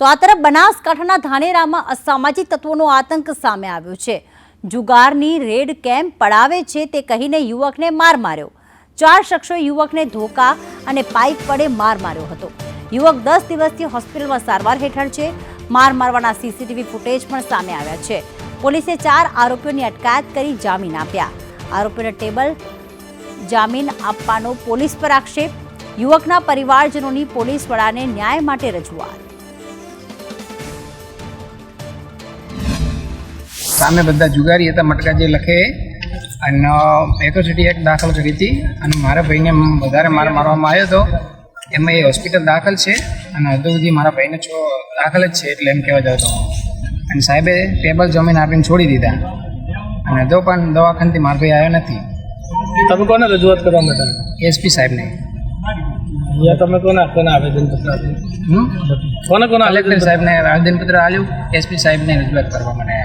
તો આ તરફ બનાસકાંઠાના ધાનેરામાં અસામાજિક તત્વોનો આતંક સામે આવ્યો છે. જુગારની રેડ કેમ્પ પડાવે છે તે કહીને યુવકને માર માર્યો. ચાર શખ્સોએ યુવકને ધોકા અને પાઇપ વડે માર માર્યો હતો. યુવક દસ દિવસથી હોસ્પિટલમાં સારવાર હેઠળ છે. માર મારવાના સીસીટીવી ફૂટેજ પણ સામે આવ્યા છે. પોલીસે ચાર આરોપીઓની અટકાયત કરી જામીન આપ્યા. આરોપીઓને ટેબલ જામીન આપવાનો પોલીસ પર આક્ષેપ. યુવકના પરિવારજનોની પોલીસ વડાને ન્યાય માટે રજૂઆત. સામે બધા જુગારી હતા મટકા જે લખે અને એટ્રોસિટી એક્ટ દાખલ કરી હતી. અને મારા ભાઈને વધારે માર મારવામાં આવ્યો હતો એમાં એ હોસ્પિટલ દાખલ છે. અને હજુ સુધી મારા ભાઈને છો દાખલ જ છે એટલે એમ કહેવા જાવ તો. અને સાહેબે ટેબલ જમીન આપીને છોડી દીધા. અને હજુ પણ દવાખાનથી મારો ભાઈ આવ્યો નથી. તમે કોને રજૂઆત કરવા માટે? એસપી સાહેબને. તમે કોને કોને આવેદન પત્ર આપ્યું? કોને કોને કલેક્ટર સાહેબને આવેદનપત્ર આપ્યું. એસપી સાહેબને રજૂઆત કરવા માટે.